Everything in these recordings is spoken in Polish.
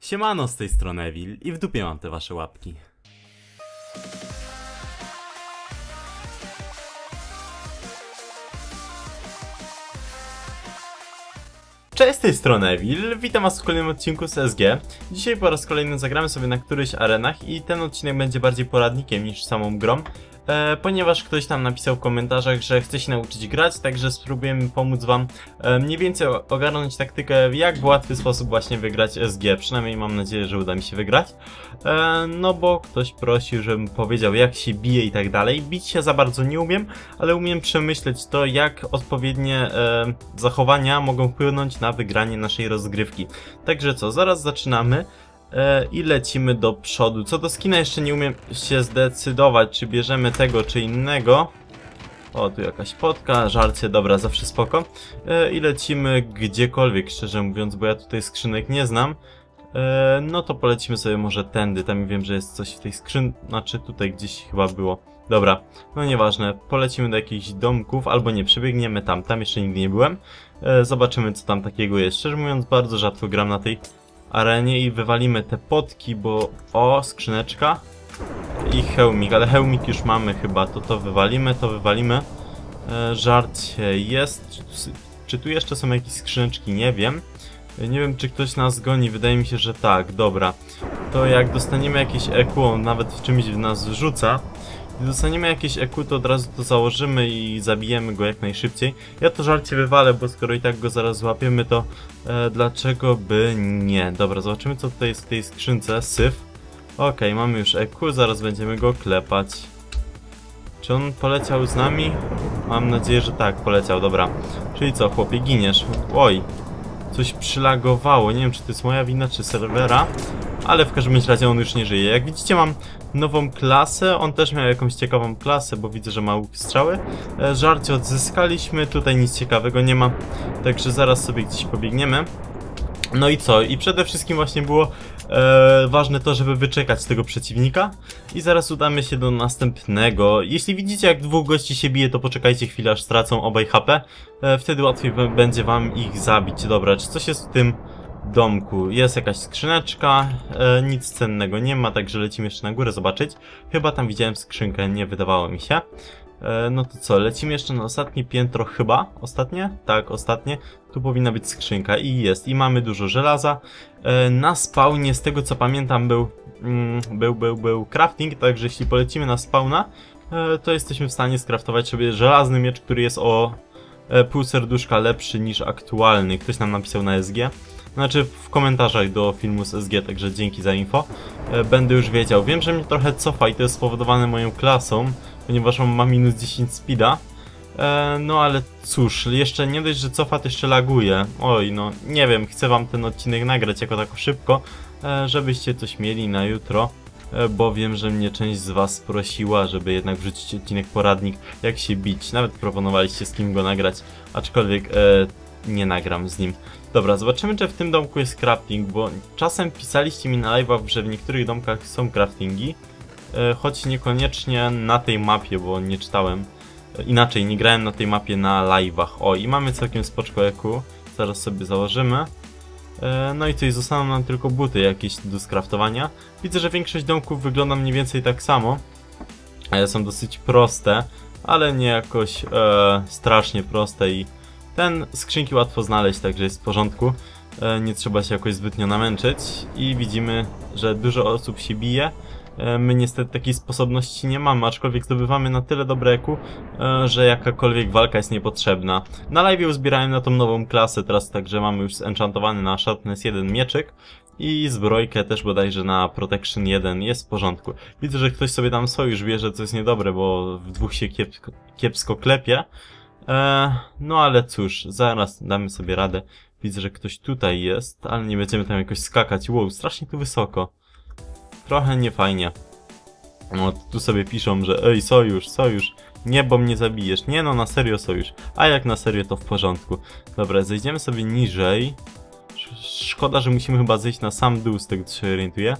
Siemano, z tej strony Evil i w dupie mam te wasze łapki. Cześć, z tej strony Evil, witam was w kolejnym odcinku z SG. Dzisiaj po raz kolejny zagramy sobie na którychś arenach i ten odcinek będzie bardziej poradnikiem niż samą grą. E, ponieważ ktoś tam napisał w komentarzach, że chce się nauczyć grać, także spróbujemy pomóc wam e, mniej więcej ogarnąć taktykę, jak w łatwy sposób właśnie wygrać SG. Przynajmniej mam nadzieję, że uda mi się wygrać. E, no bo ktoś prosił, żebym powiedział jak się bije i tak dalej. Bić się za bardzo nie umiem, ale umiem przemyśleć to, jak odpowiednie e, zachowania mogą wpłynąć na wygranie naszej rozgrywki. Także co, zaraz zaczynamy. E, i lecimy do przodu. Co do skina jeszcze nie umiem się zdecydować, czy bierzemy tego, czy innego. O, tu jakaś potka, żarcie, dobra, zawsze spoko. E, I lecimy gdziekolwiek, szczerze mówiąc, bo ja tutaj skrzynek nie znam. E, no to polecimy sobie może tędy, tam wiem, że jest coś w tej skrzyn... Znaczy tutaj gdzieś chyba było. Dobra, no nieważne, polecimy do jakichś domków, albo nie, przebiegniemy tam, tam jeszcze nigdy nie byłem. Zobaczymy co tam takiego jest. Szczerze mówiąc, bardzo rzadko gram na tej arenie i wywalimy te potki, bo... O, skrzyneczka. I hełmik, ale hełmik już mamy chyba, to to wywalimy, to wywalimy. E, żarcie jest. Czy, czy tu jeszcze są jakieś skrzyneczki? Nie wiem. E, nie wiem, czy ktoś nas goni, wydaje mi się, że tak, dobra. To jak dostaniemy jakieś EQ, on nawet w czymś w nas rzuca, dostaniemy jakieś EQ, to od razu to założymy i zabijemy go jak najszybciej. Ja to żarcie wywalę, bo skoro i tak go zaraz złapiemy, to e, dlaczego by nie? Dobra, zobaczymy co tutaj jest w tej skrzynce. Syf. Okej, okay, mamy już EQ, zaraz będziemy go klepać. Czy on poleciał z nami? Mam nadzieję, że tak, poleciał, dobra. Czyli co, chłopie, giniesz. Oj, coś przylagowało. Nie wiem, czy to jest moja wina, czy serwera ale w każdym razie on już nie żyje. Jak widzicie mam nową klasę, on też miał jakąś ciekawą klasę, bo widzę, że ma łuk strzały. E, żarcie odzyskaliśmy, tutaj nic ciekawego nie ma, także zaraz sobie gdzieś pobiegniemy. No i co? I przede wszystkim właśnie było e, ważne to, żeby wyczekać tego przeciwnika i zaraz udamy się do następnego. Jeśli widzicie jak dwóch gości się bije, to poczekajcie chwilę aż stracą obaj HP, e, wtedy łatwiej będzie wam ich zabić. Dobra, czy coś jest w tym domku. Jest jakaś skrzyneczka, e, nic cennego nie ma, także lecimy jeszcze na górę zobaczyć. Chyba tam widziałem skrzynkę, nie wydawało mi się. E, no to co, lecimy jeszcze na ostatnie piętro chyba? Ostatnie? Tak, ostatnie. Tu powinna być skrzynka i jest. I mamy dużo żelaza. E, na spawnie, z tego co pamiętam, był, mm, był, był, był crafting, także jeśli polecimy na spawna, e, to jesteśmy w stanie skraftować sobie żelazny miecz, który jest o e, pół serduszka lepszy niż aktualny. Ktoś nam napisał na SG. Znaczy w komentarzach do filmu z SG, także dzięki za info. E, będę już wiedział. Wiem, że mnie trochę cofa i to jest spowodowane moją klasą, ponieważ mam minus 10 speeda. E, no ale cóż, jeszcze nie dość, że cofa, to jeszcze laguje. Oj, no nie wiem, chcę wam ten odcinek nagrać jako tak szybko, e, żebyście coś mieli na jutro. Bo wiem, że mnie część z was prosiła, żeby jednak wrzucić odcinek poradnik, jak się bić. Nawet proponowaliście z kim go nagrać, aczkolwiek nie nagram z nim. Dobra, zobaczymy czy w tym domku jest crafting, bo czasem pisaliście mi na live'ach, że w niektórych domkach są craftingi, e, choć niekoniecznie na tej mapie, bo nie czytałem. E, inaczej, nie grałem na tej mapie na live'ach. O, i mamy całkiem spoczko EQ, zaraz sobie założymy. E, no i coś, zostaną nam tylko buty jakieś do skraftowania. Widzę, że większość domków wygląda mniej więcej tak samo. Są dosyć proste, ale nie jakoś e, strasznie proste i ten skrzynki łatwo znaleźć, także jest w porządku. E, nie trzeba się jakoś zbytnio namęczyć i widzimy, że dużo osób się bije. E, my niestety takiej sposobności nie mamy, aczkolwiek zdobywamy na tyle dobre EQ, e, że jakakolwiek walka jest niepotrzebna. Na live uzbierałem na tą nową klasę, teraz także mamy już zenchantowany na Sharpness 1 mieczyk i zbrojkę też bodajże na Protection 1 jest w porządku. Widzę, że ktoś sobie tam sojusz bierze, co jest niedobre, bo w dwóch się kiepsko, kiepsko klepie. Eee, no ale cóż, zaraz damy sobie radę. Widzę, że ktoś tutaj jest, ale nie będziemy tam jakoś skakać. Wow, strasznie tu wysoko. Trochę niefajnie. No, tu sobie piszą, że ej, sojusz, sojusz. Nie, bo mnie zabijesz. Nie no, na serio sojusz. A jak na serio, to w porządku. Dobra, zejdziemy sobie niżej. Szkoda, że musimy chyba zejść na sam dół, z tego co się orientuję.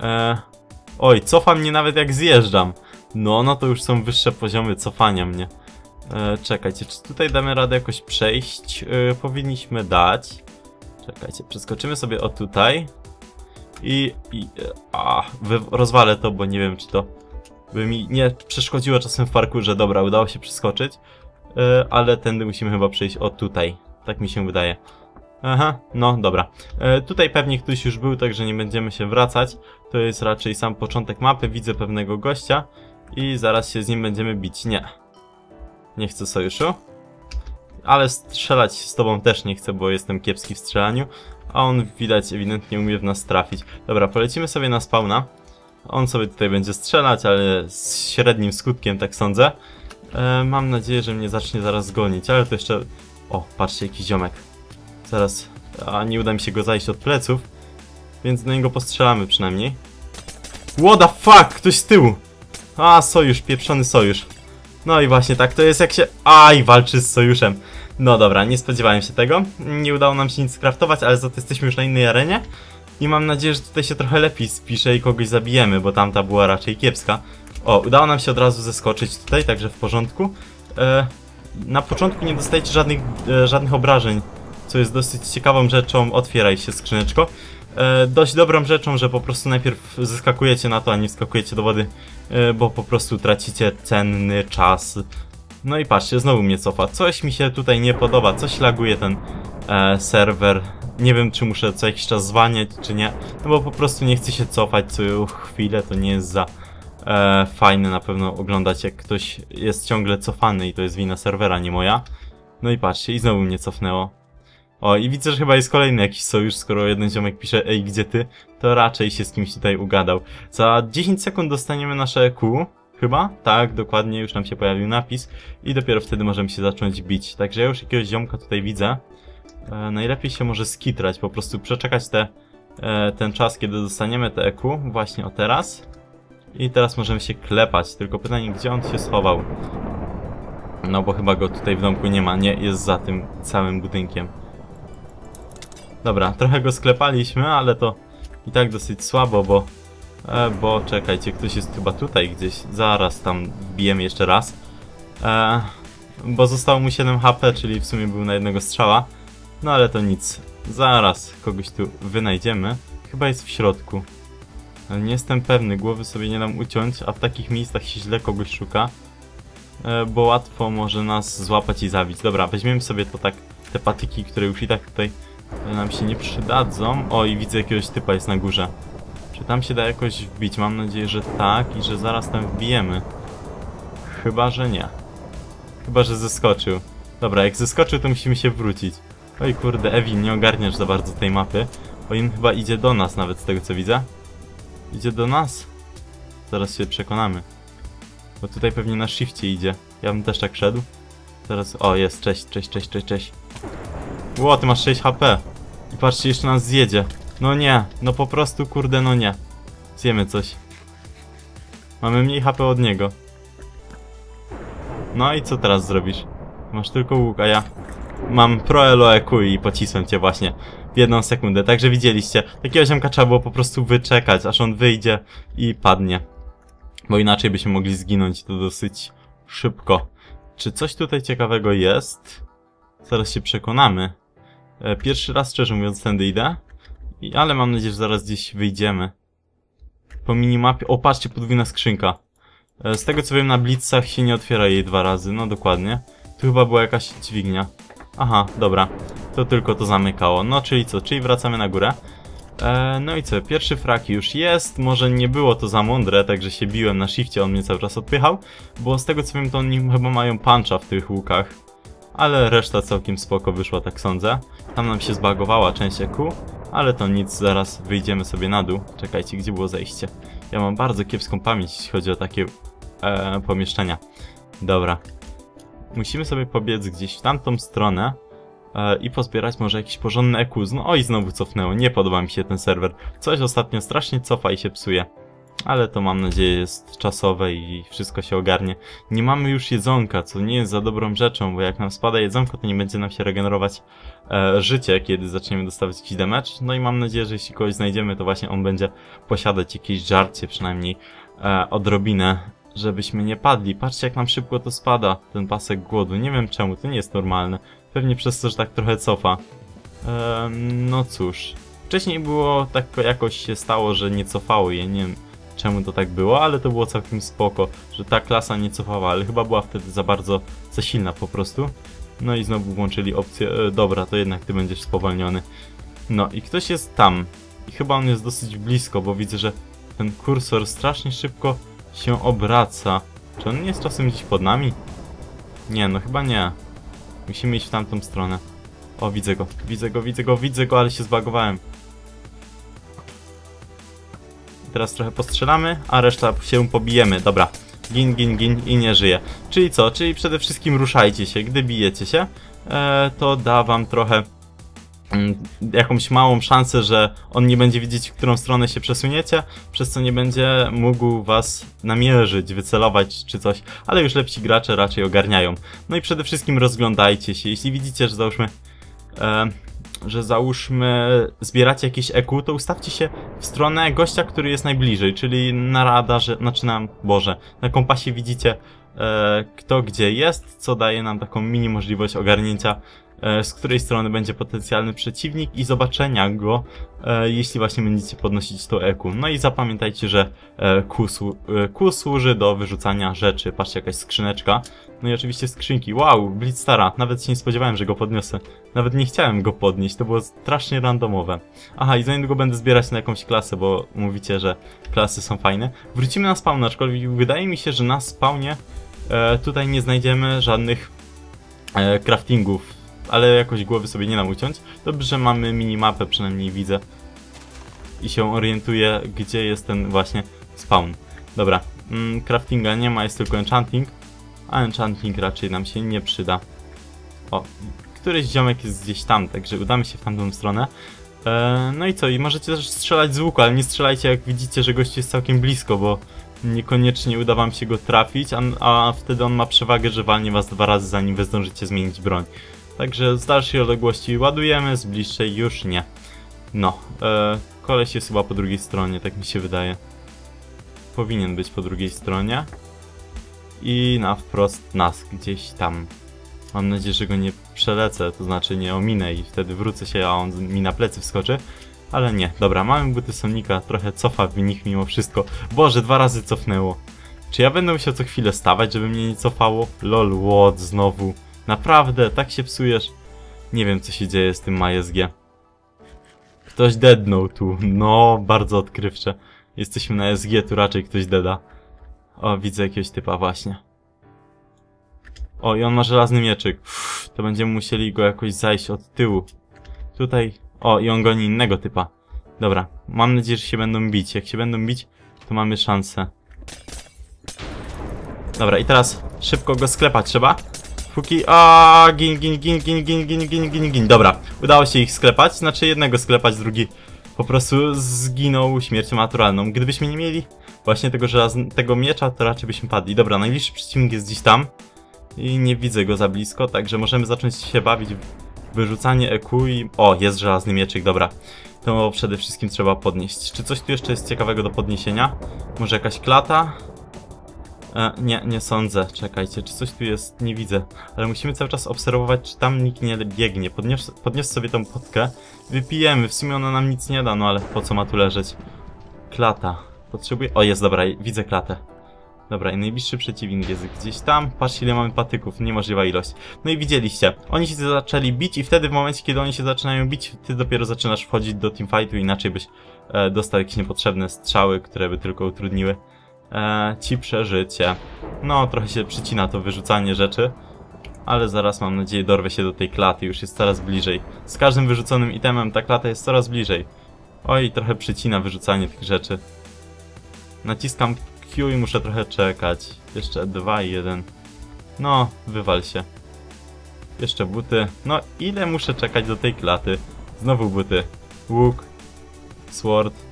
Eee, oj, cofa mnie nawet jak zjeżdżam. No, no to już są wyższe poziomy cofania mnie. E, czekajcie, czy tutaj damy radę jakoś przejść? E, powinniśmy dać. Czekajcie, przeskoczymy sobie o tutaj. i, i a, wy, rozwalę to, bo nie wiem czy to by mi nie przeszkodziło czasem w parkurze. Dobra, udało się przeskoczyć, e, ale tędy musimy chyba przejść o tutaj, tak mi się wydaje. Aha, no dobra. E, tutaj pewnie ktoś już był, także nie będziemy się wracać. To jest raczej sam początek mapy, widzę pewnego gościa i zaraz się z nim będziemy bić. Nie. Nie chcę sojuszu. Ale strzelać z tobą też nie chcę, bo jestem kiepski w strzelaniu. A on widać ewidentnie umie w nas trafić. Dobra, polecimy sobie na spawna. On sobie tutaj będzie strzelać, ale z średnim skutkiem, tak sądzę. E, mam nadzieję, że mnie zacznie zaraz gonić, ale to jeszcze... O, patrzcie, jakiś ziomek. Zaraz, a nie uda mi się go zajść od pleców, więc do niego postrzelamy przynajmniej. What the fuck, ktoś z tyłu! A, sojusz, pieprzony sojusz. No i właśnie tak to jest jak się... Aj, walczy z sojuszem. No dobra, nie spodziewałem się tego. Nie udało nam się nic skraftować, ale za to jesteśmy już na innej arenie. I mam nadzieję, że tutaj się trochę lepiej spisze i kogoś zabijemy, bo tamta była raczej kiepska. O, udało nam się od razu zeskoczyć tutaj, także w porządku. E, na początku nie dostajecie żadnych, e, żadnych obrażeń, co jest dosyć ciekawą rzeczą. Otwieraj się skrzyneczko. E, dość dobrą rzeczą, że po prostu najpierw zyskakujecie na to, a nie wskakujecie do wody, e, bo po prostu tracicie cenny czas. No i patrzcie, znowu mnie cofa. Coś mi się tutaj nie podoba, coś laguje ten e, serwer. Nie wiem, czy muszę co jakiś czas zwalniać, czy nie. No bo po prostu nie chcę się cofać co chwilę, to nie jest za e, fajne na pewno oglądać, jak ktoś jest ciągle cofany i to jest wina serwera, nie moja. No i patrzcie, i znowu mnie cofnęło. O, i widzę, że chyba jest kolejny jakiś sojusz, skoro jeden ziomek pisze Ej, gdzie ty? To raczej się z kimś tutaj ugadał. Za 10 sekund dostaniemy nasze EQ, chyba? Tak, dokładnie, już nam się pojawił napis. I dopiero wtedy możemy się zacząć bić. Także ja już jakiegoś ziomka tutaj widzę. E, najlepiej się może skitrać, po prostu przeczekać te, e, ten czas, kiedy dostaniemy te EQ, właśnie o teraz. I teraz możemy się klepać, tylko pytanie, gdzie on się schował? No bo chyba go tutaj w domku nie ma, nie, jest za tym całym budynkiem. Dobra, trochę go sklepaliśmy, ale to i tak dosyć słabo, bo... E, bo czekajcie, ktoś jest chyba tutaj gdzieś. Zaraz tam wbijemy jeszcze raz. E, bo zostało mu 7 HP, czyli w sumie był na jednego strzała. No ale to nic. Zaraz kogoś tu wynajdziemy. Chyba jest w środku. Ale nie jestem pewny, głowy sobie nie dam uciąć, a w takich miejscach się źle kogoś szuka. E, bo łatwo może nas złapać i zabić. Dobra, weźmiemy sobie to tak, te patyki, które już i tak tutaj nam się nie przydadzą. O, i widzę jakiegoś typa jest na górze. Czy tam się da jakoś wbić? Mam nadzieję, że tak i że zaraz tam wbijemy. Chyba, że nie. Chyba, że zeskoczył. Dobra, jak zeskoczył, to musimy się wrócić. Oj kurde, Ewi, nie ogarniasz za bardzo tej mapy. Bo im chyba idzie do nas nawet z tego co widzę. Idzie do nas? Zaraz się przekonamy. Bo tutaj pewnie na shifcie idzie. Ja bym też tak szedł. Teraz, o jest, cześć, cześć, cześć, cześć, cześć. Ło, ty masz 6 HP. I patrzcie, jeszcze nas zjedzie. No nie, no po prostu kurde, no nie. Zjemy coś. Mamy mniej HP od niego. No i co teraz zrobisz? Masz tylko łuk, a ja mam pro elo EQ i pocisłem cię właśnie w jedną sekundę. Także widzieliście, takiego ziomka trzeba było po prostu wyczekać, aż on wyjdzie i padnie. Bo inaczej byśmy mogli zginąć to dosyć szybko. Czy coś tutaj ciekawego jest? Zaraz się przekonamy. E, pierwszy raz, szczerze mówiąc, tędy idę. Ale mam nadzieję, że zaraz gdzieś wyjdziemy. Po minimapie... O, patrzcie, podwójna skrzynka. E, z tego co wiem, na blitzach się nie otwiera jej dwa razy. No, dokładnie. Tu chyba była jakaś dźwignia. Aha, dobra. To tylko to zamykało. No, czyli co? Czyli wracamy na górę. E, no i co? Pierwszy frak już jest. Może nie było to za mądre, także się biłem na shifcie, on mnie cały czas odpychał. Bo z tego co wiem, to oni chyba mają puncha w tych łukach ale reszta całkiem spoko wyszła, tak sądzę. Tam nam się zbagowała część EQ, ale to nic, zaraz wyjdziemy sobie na dół. Czekajcie, gdzie było zejście? Ja mam bardzo kiepską pamięć, jeśli chodzi o takie e, pomieszczenia. Dobra. Musimy sobie pobiec gdzieś w tamtą stronę e, i pozbierać może jakieś porządne EQ. No oj, znowu cofnęło, nie podoba mi się ten serwer. Coś ostatnio strasznie cofa i się psuje ale to mam nadzieję jest czasowe i wszystko się ogarnie. Nie mamy już jedzonka, co nie jest za dobrą rzeczą, bo jak nam spada jedzonko, to nie będzie nam się regenerować e, życie, kiedy zaczniemy dostawać jakiś damage. No i mam nadzieję, że jeśli kogoś znajdziemy, to właśnie on będzie posiadać jakieś żarcie, przynajmniej e, odrobinę, żebyśmy nie padli. Patrzcie jak nam szybko to spada, ten pasek głodu. Nie wiem czemu, to nie jest normalne. Pewnie przez to, że tak trochę cofa. E, no cóż, Wcześniej było tak jakoś się stało, że nie cofało je, nie wiem czemu to tak było, ale to było całkiem spoko, że ta klasa nie cofała, ale chyba była wtedy za bardzo, za silna po prostu. No i znowu włączyli opcję, e, dobra, to jednak ty będziesz spowolniony. No i ktoś jest tam. I chyba on jest dosyć blisko, bo widzę, że ten kursor strasznie szybko się obraca. Czy on nie jest czasem gdzieś pod nami? Nie, no chyba nie. Musimy iść w tamtą stronę. O, widzę go, widzę go, widzę go, widzę go, ale się zbagowałem. Teraz trochę postrzelamy, a reszta się pobijemy. Dobra, gin, gin, gin i nie żyje. Czyli co? Czyli przede wszystkim ruszajcie się. Gdy bijecie się, e, to da wam trochę mm, jakąś małą szansę, że on nie będzie widzieć, w którą stronę się przesuniecie, przez co nie będzie mógł was namierzyć, wycelować czy coś, ale już lepsi gracze raczej ogarniają. No i przede wszystkim rozglądajcie się. Jeśli widzicie, że załóżmy e, że załóżmy zbieracie jakieś EQ, to ustawcie się w stronę gościa, który jest najbliżej, czyli na radarze, znaczy na, Boże, na kompasie widzicie e, kto gdzie jest, co daje nam taką mini możliwość ogarnięcia E, z której strony będzie potencjalny przeciwnik i zobaczenia go, e, jeśli właśnie będziecie podnosić to EQ. No i zapamiętajcie, że e, Q, Q służy do wyrzucania rzeczy. Patrzcie, jakaś skrzyneczka. No i oczywiście skrzynki. Wow, Blitzstara. Nawet się nie spodziewałem, że go podniosę. Nawet nie chciałem go podnieść, to było strasznie randomowe. Aha, i za niedługo będę zbierać na jakąś klasę, bo mówicie, że klasy są fajne. Wrócimy na spawn, aczkolwiek wydaje mi się, że na spawnie e, tutaj nie znajdziemy żadnych e, craftingów ale jakoś głowy sobie nie dam uciąć. Dobrze, że mamy minimapę, przynajmniej widzę. I się orientuję, gdzie jest ten właśnie spawn. Dobra, mm, craftinga nie ma, jest tylko enchanting. A enchanting raczej nam się nie przyda. O, któryś ziomek jest gdzieś tam, także udamy się w tamtą stronę. E, no i co, i możecie też strzelać z łuku, ale nie strzelajcie jak widzicie, że gość jest całkiem blisko, bo niekoniecznie uda wam się go trafić, a, a wtedy on ma przewagę, że walnie was dwa razy zanim wy zdążycie zmienić broń. Także z dalszej odległości ładujemy, z bliższej już nie. No, e, koleś jest chyba po drugiej stronie, tak mi się wydaje. Powinien być po drugiej stronie. I na wprost nas, gdzieś tam. Mam nadzieję, że go nie przelecę, to znaczy nie ominę i wtedy wrócę się, a on mi na plecy wskoczy. Ale nie, dobra, mamy buty Sonika, trochę cofa w nich mimo wszystko. Boże, dwa razy cofnęło. Czy ja będę musiał co chwilę stawać, żeby mnie nie cofało? Lol, what, znowu. Naprawdę, tak się psujesz. Nie wiem, co się dzieje z tym MySG. Ktoś deadnął tu. No, bardzo odkrywcze. Jesteśmy na SG, tu raczej ktoś deda. O, widzę jakiegoś typa właśnie. O, i on ma żelazny mieczyk. Uff, to będziemy musieli go jakoś zajść od tyłu. Tutaj... O, i on goni innego typa. Dobra, mam nadzieję, że się będą bić. Jak się będą bić, to mamy szansę. Dobra, i teraz szybko go sklepać trzeba. Póki... A gin, gin, gin, gin, gin, gin, gin, gin, gin. Dobra, udało się ich sklepać, znaczy jednego sklepać, drugi po prostu zginął śmiercią naturalną. Gdybyśmy nie mieli właśnie tego tego miecza, to raczej byśmy padli. Dobra, najbliższy przeciwnik jest gdzieś tam i nie widzę go za blisko, także możemy zacząć się bawić w wyrzucanie EQ i... O, jest żelazny mieczyk, dobra. To przede wszystkim trzeba podnieść. Czy coś tu jeszcze jest ciekawego do podniesienia? Może jakaś klata? E, nie, nie sądzę. Czekajcie, czy coś tu jest? Nie widzę. Ale musimy cały czas obserwować, czy tam nikt nie biegnie. Podnios, podnios sobie tą potkę. Wypijemy. W sumie ona nam nic nie da, no ale po co ma tu leżeć? Klata. Potrzebuję... O, jest, dobra, widzę klatę. Dobra, i najbliższy przeciwnik jest gdzieś tam. Patrzcie, ile mamy patyków. Niemożliwa ilość. No i widzieliście. Oni się zaczęli bić i wtedy w momencie, kiedy oni się zaczynają bić, ty dopiero zaczynasz wchodzić do teamfightu, inaczej byś e, dostał jakieś niepotrzebne strzały, które by tylko utrudniły ci przeżycie. No, trochę się przycina to wyrzucanie rzeczy, ale zaraz mam nadzieję dorwę się do tej klaty, już jest coraz bliżej. Z każdym wyrzuconym itemem ta klata jest coraz bliżej. Oj, trochę przycina wyrzucanie tych rzeczy. Naciskam Q i muszę trochę czekać. Jeszcze 2 i 1. No, wywal się. Jeszcze buty. No, ile muszę czekać do tej klaty? Znowu buty. Łuk. Sword.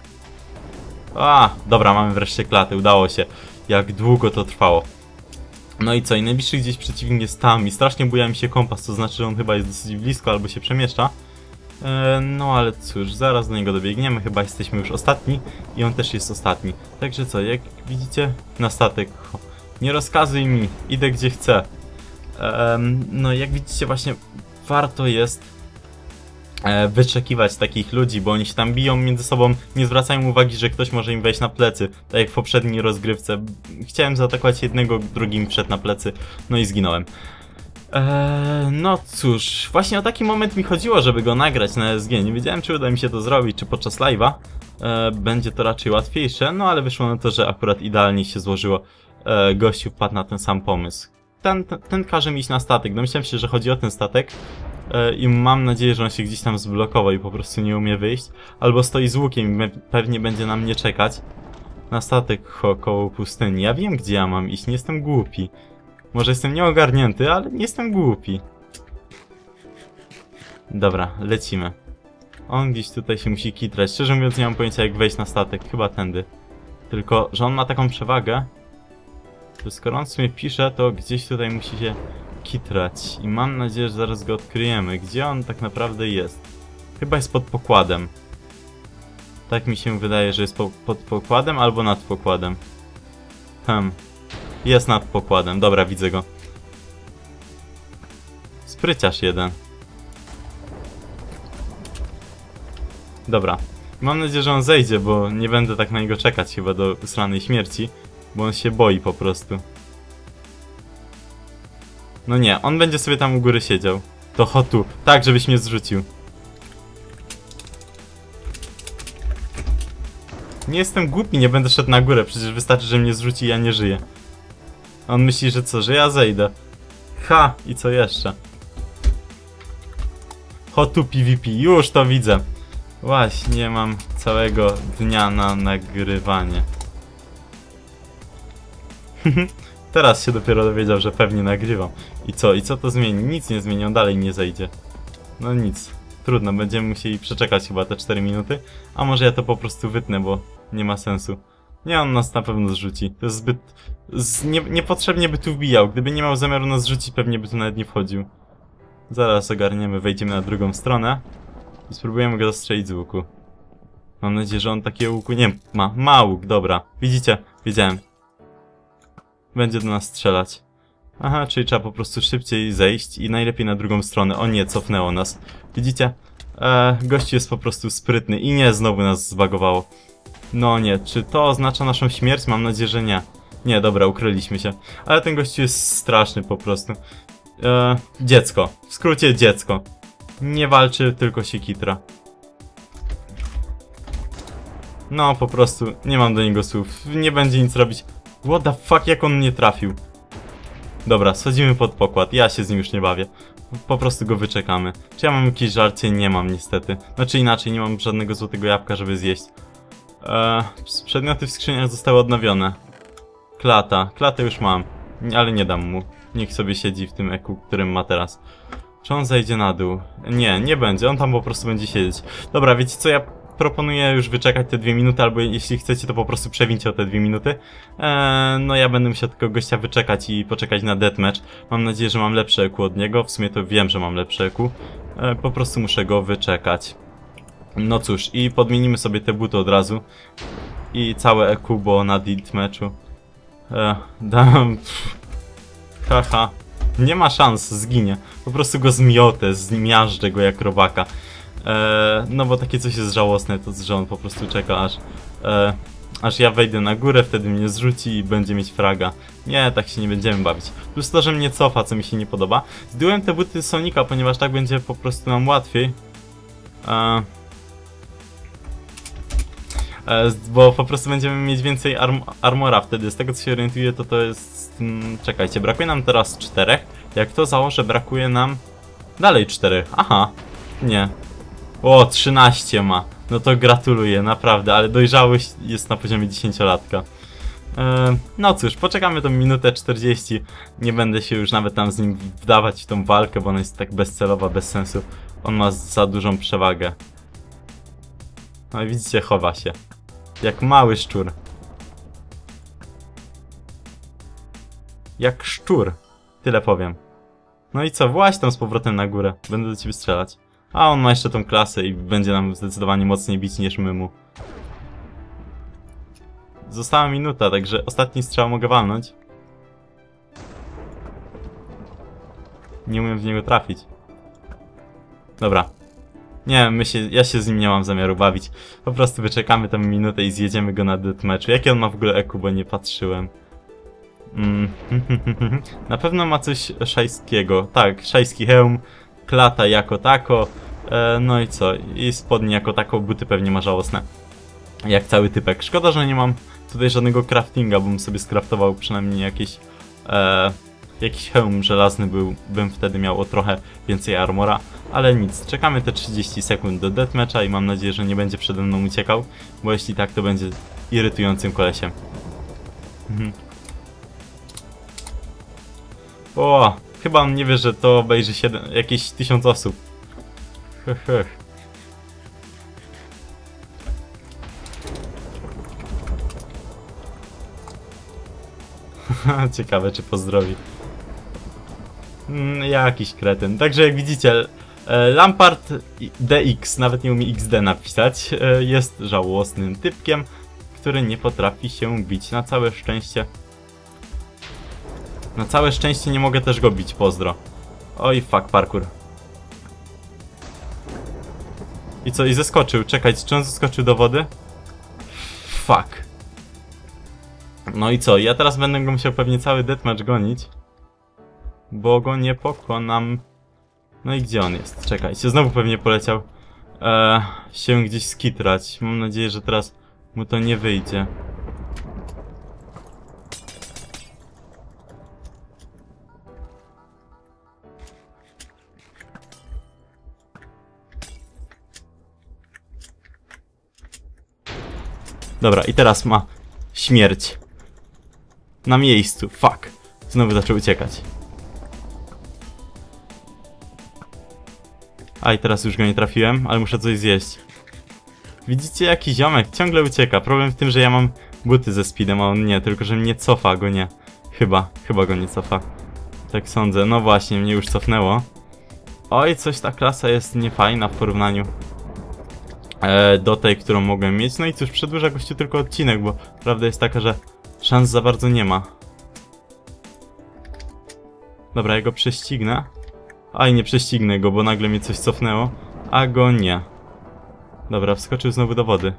A, dobra, mamy wreszcie klaty, udało się. Jak długo to trwało. No i co, i najbliższy gdzieś przeciwnik jest tam i strasznie buja mi się kompas, to znaczy, że on chyba jest dosyć blisko albo się przemieszcza. E, no ale cóż, zaraz do niego dobiegniemy, chyba jesteśmy już ostatni i on też jest ostatni. Także co, jak widzicie, na statek. Nie rozkazuj mi, idę gdzie chcę. E, no jak widzicie właśnie warto jest wyczekiwać takich ludzi, bo oni się tam biją między sobą, nie zwracają uwagi, że ktoś może im wejść na plecy, tak jak w poprzedniej rozgrywce. Chciałem zaatakować jednego, drugim wszedł na plecy, no i zginąłem. Eee, no cóż, właśnie o taki moment mi chodziło, żeby go nagrać na SG. Nie wiedziałem, czy uda mi się to zrobić, czy podczas live'a. Eee, będzie to raczej łatwiejsze, no ale wyszło na to, że akurat idealnie się złożyło. Eee, gościu wpadł na ten sam pomysł. Ten, ten, ten każe mi iść na statek. Domyślałem się, że chodzi o ten statek. Eee, I mam nadzieję, że on się gdzieś tam zblokował i po prostu nie umie wyjść. Albo stoi z łukiem i pewnie będzie na mnie czekać. Na statek koło pustyni. Ja wiem, gdzie ja mam iść, nie jestem głupi. Może jestem nieogarnięty, ale nie jestem głupi. Dobra, lecimy. On gdzieś tutaj się musi kitrać. Szczerze mówiąc nie mam pojęcia jak wejść na statek. Chyba tędy. Tylko, że on ma taką przewagę, że skoro on sobie pisze, to gdzieś tutaj musi się kitrać. I mam nadzieję, że zaraz go odkryjemy. Gdzie on tak naprawdę jest? Chyba jest pod pokładem. Tak mi się wydaje, że jest po, pod pokładem albo nad pokładem. Hmm. Jest nad pokładem. Dobra, widzę go. Spryciarz jeden. Dobra. Mam nadzieję, że on zejdzie, bo nie będę tak na niego czekać chyba do usranej śmierci. Bo on się boi po prostu. No nie, on będzie sobie tam u góry siedział. To hotu. Tak, żebyś mnie zrzucił. Nie jestem głupi, nie będę szedł na górę, przecież wystarczy, że mnie zrzuci i ja nie żyję. On myśli, że co, że ja zejdę. Ha! I co jeszcze? Hotu PvP, już to widzę. Właśnie, mam całego dnia na nagrywanie. Teraz się dopiero dowiedział, że pewnie nagrywam. I co? I co to zmieni? Nic nie zmieni, on dalej nie zejdzie. No nic. Trudno, będziemy musieli przeczekać chyba te 4 minuty. A może ja to po prostu wytnę, bo nie ma sensu. Nie, on nas na pewno zrzuci. To jest zbyt... Z... Nie, niepotrzebnie by tu wbijał. Gdyby nie miał zamiaru nas zrzucić, pewnie by tu nawet nie wchodził. Zaraz ogarniemy, wejdziemy na drugą stronę. I spróbujemy go zastrzelić z łuku. Mam nadzieję, że on takiego łuku nie ma. Ma łuk, dobra. Widzicie? Wiedziałem. Będzie do nas strzelać. Aha, czyli trzeba po prostu szybciej zejść i najlepiej na drugą stronę. O nie, cofnęło nas. Widzicie? Eee, jest po prostu sprytny i nie, znowu nas zbagowało. No nie, czy to oznacza naszą śmierć? Mam nadzieję, że nie. Nie, dobra, ukryliśmy się. Ale ten gościu jest straszny po prostu. Eee, dziecko. W skrócie dziecko. Nie walczy, tylko się kitra. No, po prostu nie mam do niego słów. Nie będzie nic robić. What the fuck, jak on mnie trafił? Dobra, schodzimy pod pokład. Ja się z nim już nie bawię. Po prostu go wyczekamy. Czy ja mam jakieś żarcie? Nie mam niestety. Znaczy inaczej, nie mam żadnego złotego jabłka, żeby zjeść. Eee, przedmioty w skrzyniach zostały odnowione. Klata. Klatę już mam. Ale nie dam mu. Niech sobie siedzi w tym eku, którym ma teraz. Czy on zejdzie na dół? Nie, nie będzie. On tam po prostu będzie siedzieć. Dobra, wiecie co? Ja proponuję już wyczekać te dwie minuty, albo jeśli chcecie, to po prostu przewincie o te dwie minuty. Eee, no ja będę musiał tylko gościa wyczekać i poczekać na deathmatch. Mam nadzieję, że mam lepsze EQ od niego. W sumie to wiem, że mam lepsze EQ. Eee, po prostu muszę go wyczekać. No cóż, i podmienimy sobie te buty od razu. I całe EQ, bo na deathmatchu. Eee, dam... Haha. Nie ma szans, zginie. Po prostu go zmiotę, zmiażdżę go jak robaka. Eee, no bo takie coś jest żałosne, to że on po prostu czeka aż... Eee, aż ja wejdę na górę, wtedy mnie zrzuci i będzie mieć fraga. Nie, tak się nie będziemy bawić. Plus to, że mnie cofa, co mi się nie podoba. Zdjąłem te buty Sonika, ponieważ tak będzie po prostu nam łatwiej. Eee, E, bo po prostu będziemy mieć więcej arm armora wtedy. Z tego co się orientuję, to to jest... Czekajcie, brakuje nam teraz czterech. Jak to założę, brakuje nam dalej czterech. Aha, nie. O, 13 ma. No to gratuluję, naprawdę, ale dojrzałość jest na poziomie 10-latka. E, no cóż, poczekamy tą minutę 40. Nie będę się już nawet tam z nim wdawać w tą walkę, bo ona jest tak bezcelowa, bez sensu. On ma za dużą przewagę. No i widzicie, chowa się. Jak mały szczur. Jak szczur. Tyle powiem. No i co, właź tam z powrotem na górę. Będę do ciebie strzelać. A on ma jeszcze tą klasę i będzie nam zdecydowanie mocniej bić niż my mu. Została minuta, także ostatni strzał mogę walnąć. Nie umiem w niego trafić. Dobra. Nie, my się, ja się z nim nie mam zamiaru bawić. Po prostu wyczekamy tam minutę i zjedziemy go na deathmatchu. Jakie on ma w ogóle eku, bo nie patrzyłem. Mm. Na pewno ma coś szajskiego. Tak, szajski hełm, klata jako tako. E, no i co? I spodnie jako tako, buty pewnie ma żałosne. Jak cały typek. Szkoda, że nie mam tutaj żadnego craftinga, bym sobie skraftował przynajmniej jakieś... E, jakiś hełm żelazny był, bym wtedy miał o trochę więcej armora, ale nic, czekamy te 30 sekund do deathmatcha i mam nadzieję, że nie będzie przede mną uciekał, bo jeśli tak, to będzie irytującym kolesiem. Mhm. O, chyba on nie wie, że to obejrzy 7, jakieś 1000 osób. Ciekawe, czy pozdrowi. Mm, jakiś kretyn. Także jak widzicie, e, Lampard DX, nawet nie umie XD napisać, e, jest żałosnym typkiem, który nie potrafi się bić. Na całe szczęście... Na całe szczęście nie mogę też go bić, pozdro. Oj, fuck, parkour. Co, i zeskoczył. Czekaj, czy on zeskoczył do wody? Fuck. No i co, ja teraz będę go musiał pewnie cały deathmatch gonić. Bo go nie pokonam. No i gdzie on jest? Czekajcie, znowu pewnie poleciał e, się gdzieś skitrać. Mam nadzieję, że teraz mu to nie wyjdzie. Dobra, i teraz ma śmierć. Na miejscu, fuck. Znowu zaczął uciekać. A i teraz już go nie trafiłem, ale muszę coś zjeść. Widzicie jaki ziomek ciągle ucieka. Problem w tym, że ja mam buty ze speedem, a on nie, tylko że mnie cofa, go nie. Chyba, chyba go nie cofa. Tak sądzę. No właśnie, mnie już cofnęło. Oj, coś ta klasa jest niefajna w porównaniu do tej, którą mogłem mieć. No i cóż, przedłuża gościu tylko odcinek, bo prawda jest taka, że szans za bardzo nie ma. Dobra, ja go prześcignę. Aj, nie prześcignę go, bo nagle mnie coś cofnęło. A go nie. Dobra, wskoczył znowu do wody.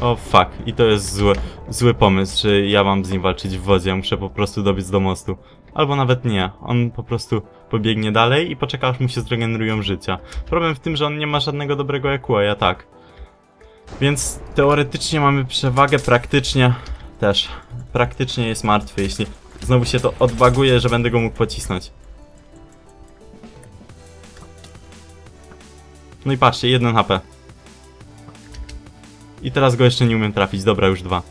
O fuck, i to jest zły, zły pomysł, że ja mam z nim walczyć w wodzie, muszę po prostu dobiec do mostu. Albo nawet nie, on po prostu pobiegnie dalej i poczeka aż mu się zregenerują życia. Problem w tym, że on nie ma żadnego dobrego EQ, a ja tak. Więc teoretycznie mamy przewagę, praktycznie też. Praktycznie jest martwy, jeśli znowu się to odbaguje, że będę go mógł pocisnąć. No i patrzcie, 1 HP. I teraz go jeszcze nie umiem trafić. Dobra, już dwa.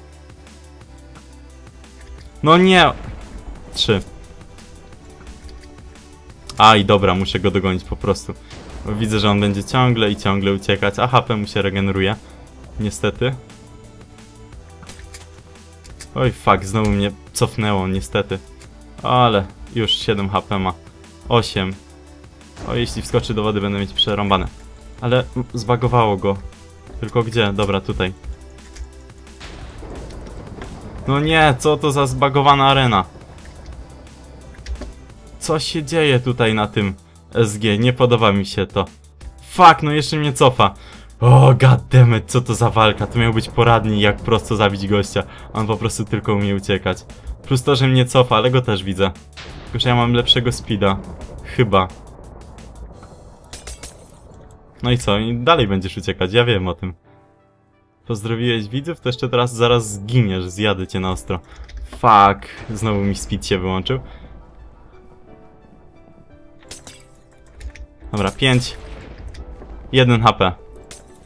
No nie! Trzy. A i dobra, muszę go dogonić po prostu. Widzę, że on będzie ciągle i ciągle uciekać, a HP mu się regeneruje. Niestety. Oj fuck, znowu mnie cofnęło, niestety. Ale już 7 HP ma. 8. O, jeśli wskoczy do wody będę mieć przerąbane. Ale zbagowało go. Tylko gdzie? Dobra, tutaj. No nie, co to za zbagowana arena? Co się dzieje tutaj na tym SG? Nie podoba mi się to. Fuck, no jeszcze mnie cofa. O, goddammit, co to za walka? To miał być poradni, jak prosto zabić gościa. On po prostu tylko umie uciekać. Plus to, że mnie cofa, ale go też widzę. Tylko, że ja mam lepszego speeda. Chyba. No i co? I dalej będziesz uciekać, ja wiem o tym. Pozdrowiłeś widzów, to jeszcze teraz zaraz zginiesz, zjadę cię na ostro. Fuck, znowu mi speed się wyłączył. Dobra, 5. 1 HP.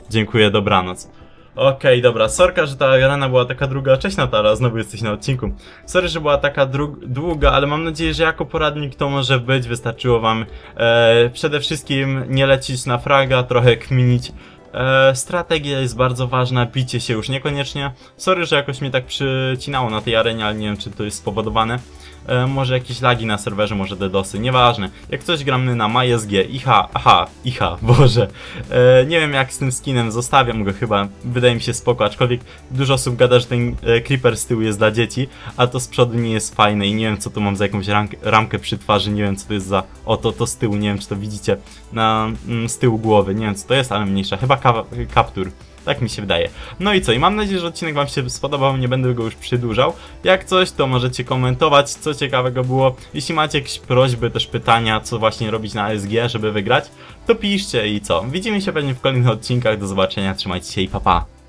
Dziękuję, dobranoc. Okej, okay, dobra, sorka, że ta arena była taka druga. Cześć Natala, znowu jesteś na odcinku. Sorry, że była taka długa, ale mam nadzieję, że jako poradnik to może być. Wystarczyło wam e, przede wszystkim nie lecić na fraga, trochę kminić. E, strategia jest bardzo ważna, bicie się już niekoniecznie. Sorry, że jakoś mnie tak przycinało na tej arenie, ale nie wiem, czy to jest spowodowane. E, może jakieś lagi na serwerze, może DDoSy, nieważne. Jak coś gramy na MySG, IH, aha, IH, boże. E, nie wiem jak z tym skinem, zostawiam go chyba, wydaje mi się spoko, aczkolwiek dużo osób gada, że ten e, creeper z tyłu jest dla dzieci, a to z przodu nie jest fajne i nie wiem co tu mam za jakąś ramkę, ramkę przy twarzy, nie wiem co to jest za, oto to z tyłu, nie wiem czy to widzicie na, mm, z tyłu głowy, nie wiem co to jest, ale mniejsza, chyba ka kaptur. Tak mi się wydaje. No i co? I mam nadzieję, że odcinek Wam się spodobał, nie będę go już przedłużał. Jak coś, to możecie komentować, co ciekawego było. Jeśli macie jakieś prośby, też pytania, co właśnie robić na ASG, żeby wygrać, to piszcie i co? Widzimy się pewnie w kolejnych odcinkach. Do zobaczenia, trzymajcie się i pa pa!